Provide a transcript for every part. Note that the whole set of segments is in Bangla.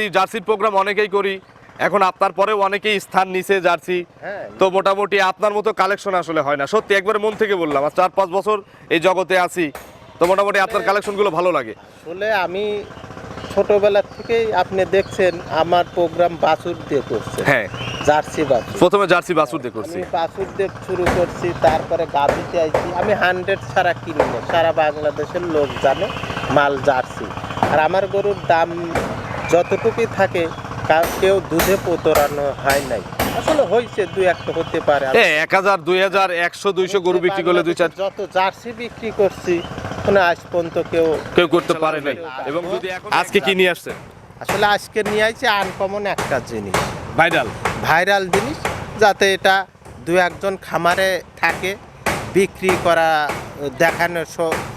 জার্সির প্রোগ্রাম অনেকেই করি। এখন আপনার পরেও অনেকেই স্থান নিছে জার্সি। হ্যাঁ। তো মোটামুটি আপনার মতো কালেকশন আসলে হয় না। সত্যি একবার মন থেকে বললাম আর চার পাঁচ বছর এই জগতে আছি। তো মোটামুটি আপনার কালেকশনগুলো ভালো লাগে। আসলে আমি ছোটবেলার থেকেই আপনি দেখছেন আমার প্রোগ্রাম বাছুর দিয়ে করছে। হ্যাঁ। জার্সি বাছুর। প্রথমে জার্সি বাছুর দিয়ে করছি। বাছুর দিয়ে শুরু করছি তারপরে গাভিতে আইছি। আমি হান্ড্রেড ছাড়া কিনি না। সারা বাংলাদেশের লোক জানে মাল জার্সি। আর আমার গরুর দাম যতটুকুই থাকে কা- কেউ দুধে পোতরানো হয় নাই। আসলে হয়েছে দুই একটা হতে পারে। এ এক হাজার দুই হাজার একশো দুইশো গরু বিক্রি করলে দুই চার যত জার্সি বিক্রি করছি মানে আজ পর্যন্ত কেউ কেউ করতে পারে নাই। এবং যদি আজকে কি নিয়ে আসছে? আসলে আজকে নিয়ে আইছে আনকমন একটা জিনিস। ভাইরাল। ভাইরাল জিনিস যাতে এটা দু একজন খামারে থাকে বিক্রি করা দেখানো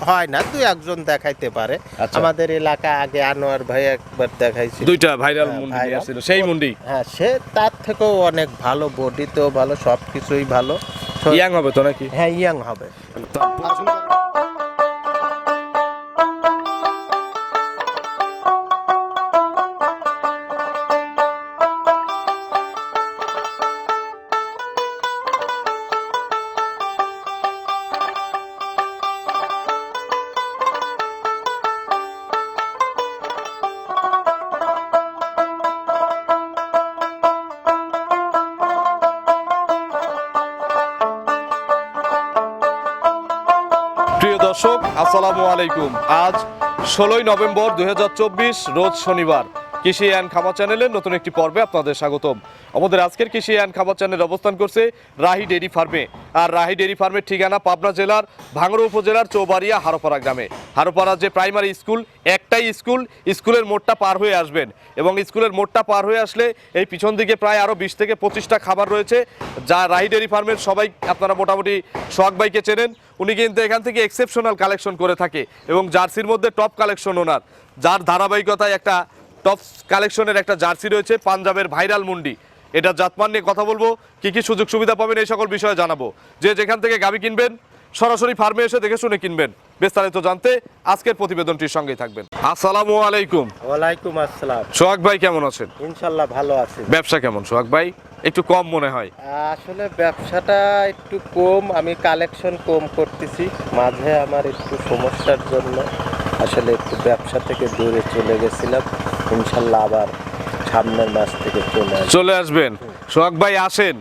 হয় না দুই একজন দেখাইতে পারে। আচ্ছা। আমাদের এলাকা আগে আনোয়ার ভাই একবার দেখাইছিল। দুইটা ভাইরাল হ্যাঁ, মুন্ডি নিয়ে সেই মুন্ডি হ্যাঁ সে তার থেকেও অনেক ভালো বডি বডিতেও ভালো সবকিছুই ভালো। ইয়াং হবে তো নাকি? হ্যাঁ ইয়াং হবে। দর্শক, আসসালামু আলাইকুম। আজ ষোলোই নভেম্বর দুই হাজার চব্বিশ, রোজ শনিবার। কৃষি অ্যান্ড খামার চ্যানেলের নতুন একটি পর্বে আপনাদের স্বাগতম। আমাদের আজকের কৃষি অ্যান্ড খাবার চ্যানেল অবস্থান করছে রাহি ডেরি ফার্মে। আর রাহি ডেরি ফার্মের ঠিকানা পাবনা জেলার ভাঙড়া উপজেলার চৌবাড়িয়া হারোপাড়া গ্রামে। হারোপাড়া যে প্রাইমারি স্কুল একটাই স্কুল স্কুলের মোড়টা পার হয়ে আসবেন। এবং স্কুলের মোড়টা পার হয়ে আসলে এই পিছন দিকে প্রায় আরও বিশ থেকে পঁচিশটা খাবার রয়েছে, যা রাহি ডেরি ফার্মের সবাই আপনারা মোটামুটি শখ ভাইকে চেনেন। উনি কিন্তু এখান থেকে এক্সেপশনাল কালেকশন করে থাকে এবং জার্সির মধ্যে টপ কালেকশন ওনার। যার ধারাবাহিকতায় একটা টপ কালেকশনের একটা জার্সি রয়েছে, পাঞ্জাবের ভাইরাল মুন্ডি। এটা জাতমান নিয়ে কথা বলব কি কি সুযোগ সুবিধা পাবেন এই সকল বিষয়ে জানাব। যে যেখান থেকে গাবি কিনবেন সরাসরি ফার্মে এসে দেখে শুনে কিনবেন। বিস্তারিত জানতে আজকের প্রতিবেদনটির সঙ্গেই থাকবেন। আসসালামু আলাইকুম। ওয়ালাইকুম আসসালাম। সোহাগ ভাই কেমন আছেন? ইনশাল্লাহ ভালো আছি। ব্যবসা কেমন সোহাগ ভাই? একটু কম মনে হয়। আসলে ব্যবসাটা একটু কম আমি কালেকশন কম করতেছি। মাঝে আমার একটু সমস্যার জন্য আসলে একটু ব্যবসা থেকে দূরে চলে গেছিলাম। ইনশাল্লাহ আবার সামনের মাস থেকে চলে চলে আসবেন। সোহাগ ভাই আসেন।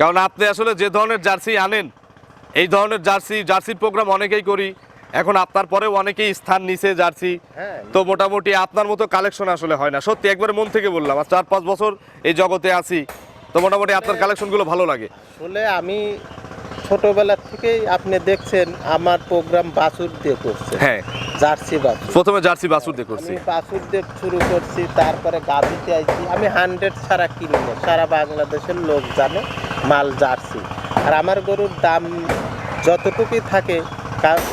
কারণ আপনি আসলে যে ধরনের জার্সি আনেন এই ধরনের জার্সি জার্সির প্রোগ্রাম অনেকেই করি। এখন আপনার পরেও অনেকেই স্থান নিছে জার্সি। হ্যাঁ। তো মোটামুটি আপনার মতো কালেকশন আসলে হয় না। সত্যি একবার মন থেকে বললাম আর চার পাঁচ বছর এই জগতে আছি। তো মোটামুটি আপনার কালেকশনগুলো ভালো লাগে। আসলে আমি ছোটবেলার থেকেই আপনি দেখছেন আমার প্রোগ্রাম বাছুর দিয়ে করছে। হ্যাঁ। জার্সি বাছুর। প্রথমে জার্সি বাছুর দিয়ে করছি। বাছুর দিয়ে শুরু করছি তারপরে গাভিতে আইছি। আমি হান্ড্রেড ছাড়া কিনি না সারা বাংলাদেশের লোক জানে মাল জার্সি। আর আমার গরুর দাম যতটুকুই থাকে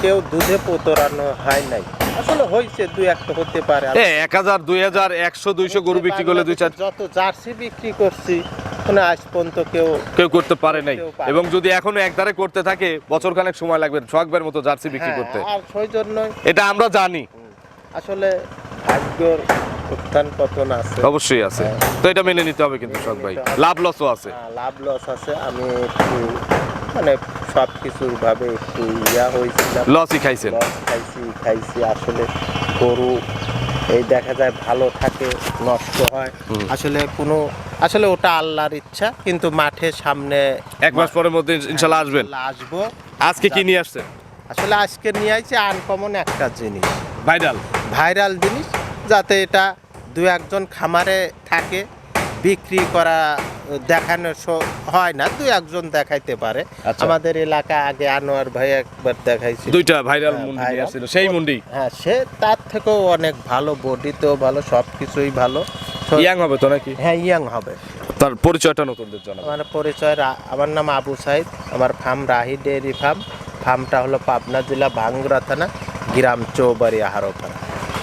কেউ দুধে পোতরানো হয় নাই। আসলে হয়েছে দুই একটা হতে পারে। এক হাজার দুই হাজার একশো দুইশো গরু বিক্রি করলে দুই চার যত জার্সি বিক্রি করছি মানে আজ পর্যন্ত কেউ কেউ করতে পারে নাই। এবং যদি এখনও একধারে করতে থাকে বছর খানেক সময় লাগবে সোহাগবের মতো জার্সি বিক্রি হ্যাঁ, করতে। আর সেই জন্যই এটা আমরা জানি। আসলে ভাগ্যর উত্থান পতন আছে। অবশ্যই আছে। হ্যাঁ। তো এটা মেনে নিতে হবে কিন্তু সোহাগ ভাই। লাভ লসও আছে। হ্যাঁ, লাভ লস আছে। আমি একটু মানে সব কিছুর ভাবে একটু ইয়া হয়েছিলাম। লসই খাইছেন। লস খাইছি খাইছি। আসলে গরু এই দেখা যায় ভালো থাকে নষ্ট হয়। আসলে কোনো আসলে ওটা আল্লাহর ইচ্ছা কিন্তু মাঠে সামনে এক মাস পরের মধ্যে ইনশাল্লাহ আসবেন। আসব। আজকে কি নিয়ে আসছেন? আসলে আজকে নিয়ে আসছে আনকমন একটা জিনিস। ভাইরাল? ভাইরাল জিনিস যাতে এটা দু একজন খামারে থাকে বিক্রি করা দেখানো হয় না দু একজন দেখাইতে পারে। আচ্ছা। আমাদের এলাকা আগে আনোয়ার ভাই একবার দেখাইছিল। দুইটা ভাইরাল হ্যাঁ, মুন্ডি নিয়ে সেই মুন্ডি হ্যাঁ সে তার থেকেও অনেক ভালো বডিতেও ভালো সব কিছুই ভালো। ইয়াং হবে তো নাকি? হ্যাঁ ইয়াং হবে। তার পরিচয়টা নতুনদের জানাব আমার পরিচয় আমার নাম আবু সাইদ আমার ফার্ম রাহি ডেয়ারি ফার্ম। ফার্মটা হলো পাবনা জেলা ভাঙ্গুরা থানা গ্রাম চৌবাড়ি আহারোপাড়া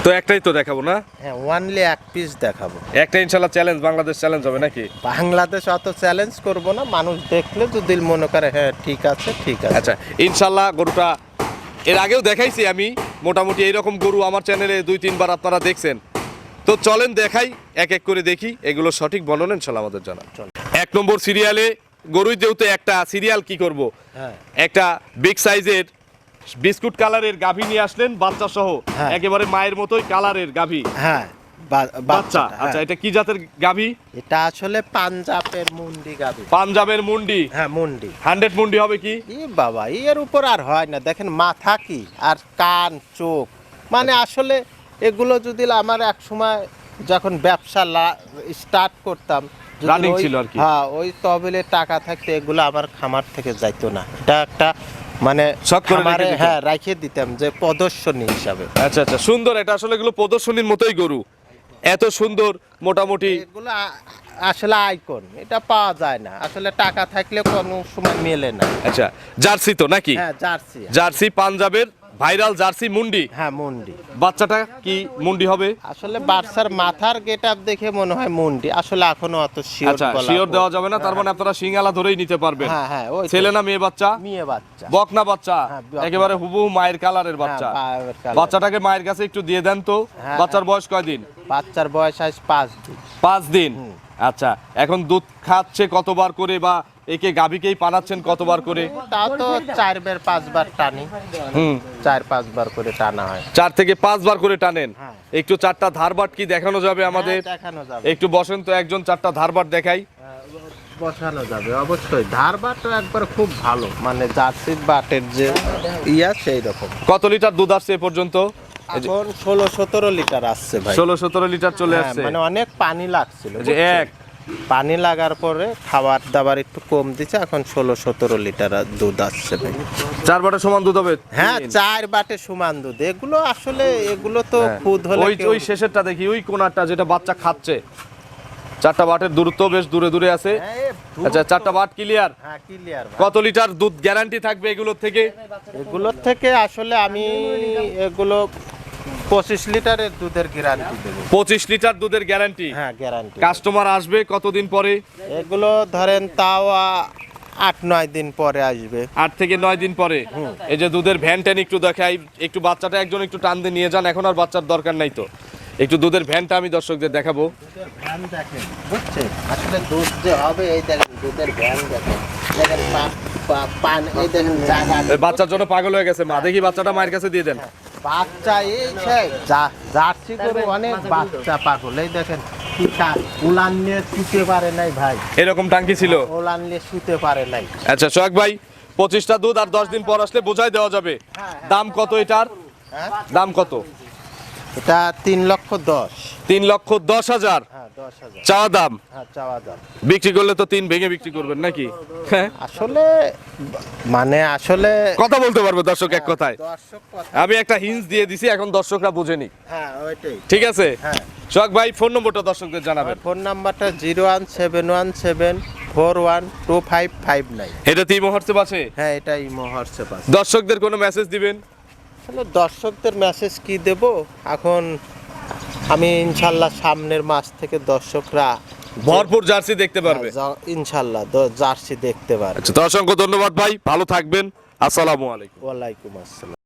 তো একটাই তো দেখাবো না? হ্যাঁ ওয়ানলি এক পিস দেখাবো। একটা ইনশাল্লাহ চ্যালেঞ্জ বাংলাদেশ চ্যালেঞ্জ হবে নাকি? বাংলাদেশ অত চ্যালেঞ্জ করব না মানুষ দেখলে যদি মনে করে হ্যাঁ ঠিক আছে ঠিক আছে। আচ্ছা ইনশাল্লাহ গরুটা এর আগেও দেখাইছি আমি মোটামুটি এইরকম গরু আমার চ্যানেলে দুই তিনবার আপনারা দেখছেন। তো চলেন দেখাই এক এক করে দেখি এগুলো সঠিক বর্ণনা ইনশাল্লাহ আমাদের জানা। এক নম্বর সিরিয়ালে গরুই যেহেতু একটা সিরিয়াল কি করব? হ্যাঁ। একটা বিগ সাইজের বিস্কুট কালারের গাভী নিয়ে আসলেন বাচ্চা সহ হ্যাঁ। একেবারে মায়ের মতোই কালারের গাভী। হ্যাঁ বাচ্চা আচ্ছা হ্যাঁ। এটা কি জাতের গাভী? এটা আসলে পাঞ্জাবের মুন্ডি গাবি পাঞ্জাবের মুন্ডি? হ্যাঁ মুন্ডি। হান্ড্রেড মুন্ডি হবে কি? ই বাবা এর উপর আর হয় না। দেখেন মাথা কি? আর কান চোখ। মানে আসলে এগুলো যদি আমার এক সময় যখন ব্যবসা স্টার্ট করতাম ওই- ছিল আর কি। হ্যাঁ ওই তহবিলে টাকা থাকতে এগুলো আমার খামার থেকে যাইতো না। এটা একটা মানে শখ করে রেখে খামারে দিতেন। হ্যাঁ রাখিয়ে দিতাম যে প্রদর্শনী হিসাবে। আচ্ছা আচ্ছা সুন্দর এটা আসলে এগুলো প্রদর্শনীর মতোই গরু। এত সুন্দর মোটামুটি। এগুলো আ- আসলে আইকন এটা পাওয়া যায় না। আসলে টাকা থাকলে কোনো সময় মেলে না। আচ্ছা জার্সি তো নাকি? হ্যাঁ জার্সি। জার্সি পাঞ্জাবের ভাইরাল জার্সি মুন্ডি? হ্যাঁ মুন্ডি। বাচ্চাটা কি মুন্ডি হবে? আসলে বাচ্চার মাথার গেট দেখে মনে হয় মুন্ডি। আসলে এখনও অত শিওর আচ্ছা শিওর দেওয়া যাবে না তার মানে আপনারা সিঙ্গালা ধরেই নিতে পারবেন। হ্যাঁ হ্যাঁ ওই ছেলে না মেয়ে বাচ্চা? মেয়ে বাচ্চা। বকনা বাচ্চা? হ্যাঁ, একেবারে হুবহু মায়ের কালারের বাচ্চা। হ্যাঁ, কালার। বাচ্চাটাকে মায়ের কাছে একটু দিয়ে দেন তো। হ্যাঁ, বাচ্চার বয়স কয়দিন বাচ্চার বয়স আজ পাঁচ দিন। পাঁচ দিন। আচ্ছা এখন দুধ খাচ্ছে কতবার করে বা একে গাভীকেই পানাচ্ছেন কতবার করে? তাও তো চারবার পাঁচবার টানি। হুম। চার পাঁচবার করে টানা হয়। চার থেকে পাঁচবার করে টানেন। হ্যাঁ। একটু চারটা ধারবাট কি দেখানো যাবে আমাদের? হ্যাঁ, দেখানো যাবে। একটু বসেন তো একজন চারটা ধারবাট দেখাই। বসানো যাবে অবশ্যই। ধার বাট একবার খুব ভালো মানে জার্সি বাটের যে ইয়া সেই রকম। কত লিটার দুধ আসছে এ পর্যন্ত? এখন ষোলো সতেরো লিটার আসছে ভাই। ষোলো সতেরো লিটার চলে হ্যাঁ, আসছে। মানে অনেক পানি লাগছিল যে এক। পানি লাগার পরে খাবার দাবার একটু কম দিচ্ছে এখন ষোলো সতেরো লিটার দুধ আসছে ভাই। চার বাটের সমান দুধ হবে? হ্যাঁ চার বাটে সমান দুধ। এগুলো আসলে এগুলো তো হ্যাঁ। খুদ হলে ওই শেষেরটা দেখি ওই কোনারটা যেটা বাচ্চা খাচ্ছে। চারটা বাটের দূরত্ব বেশ দূরে দূরে আছে। হ্যাঁ, আচ্ছা চারটা বাট ক্লিয়ার হ্যাঁ ক্লিয়ার কত লিটার দুধ গ্যারান্টি থাকবে এগুলোর থেকে? এগুলোর থেকে আসলে আমি এগুলো পঁচিশ লিটারের দুধের গ্যারান্টি দেবো। পঁচিশ লিটার দুধের গ্যারান্টি হ্যাঁ গ্যারান্টি কাস্টমার আসবে কতদিন পরে? এগুলো ধরেন তাও আ- আট নয় দিন পরে আসবে। আট থেকে নয় দিন পরে? এই যে দুধের ভ্যান ট্যান একটু দেখাই একটু বাচ্চাটা একজন একটু টান দিয়ে নিয়ে যান এখন আর বাচ্চার দরকার নাই তো। একটু দুধের ভ্যানটা আমি দর্শকদের দেখাবো। ভ্যান দেখেন বুঝছেন? আসলে দুধ যে হবে এই দেখেন দুধের ভ্যান দেখেন। দেখেন পা- পা- পান এই দেখেন জায়গা এই বাচ্চার জন্য পাগল হয়ে গেছে মা। দেখি বাচ্চাটা মায়ের কাছে দিয়ে দেন। বাচ্চা এই জার্সি গরু অনেক বাচ্চা পাগল। এই দেখেন উলান নিয়ে শুতে পারে নাই ভাই। এরকম টাঙ্কি ছিল? উলান নিয়ে শুতে পারে নাই। আচ্ছা সোহাগ ভাই পঁচিশটা দুধ আর দশ দিন পর আসলে বোঝাই দেওয়া যাবে। দাম কত এটার? হ্যাঁ? দাম কত? এটা তিন লক্ষ দশ। তিন লক্ষ দশ হাজার? হ্যাঁ চাওয়া দাম? হ্যাঁ চাওয়া দাম। বিক্রি করলে তো তিন ভেঙে বিক্রি করবেন নাকি? হ্যাঁ? আসলে মানে আসলে কথা বলতে পারবে দর্শক এক কথায়। আমি একটা হিন্স দিয়ে দিছি এখন দর্শকরা বুঝেনি ঠিক আছে? হ্যাঁ। সোহাগ ভাই ফোন নম্বরটা দর্শকদের জানাবেন। ফোন নাম্বারটা zero one seven one seven four one two five five nine এটা তিন হোয়াটসঅ্যাপ আছে? হ্যাঁ এটাই মহর্ষে পাস দর্শকদের কোনো মেসেজ দিবেন? আসলে দর্শকদের মেসেজ কি দেব? এখন আমি ইনশাল্লাহ সামনের মাস থেকে দর্শকরা ভরপুর জার্সি দেখতে পারবে। ইনশাল্লাহ জার্সি দেখতে পারবে। আচ্ছা তো অসংখ্য ধন্যবাদ ভাই ভালো থাকবেন। আসসালামু আলাইকুম। ওয়ালাইকুম আসসালাম।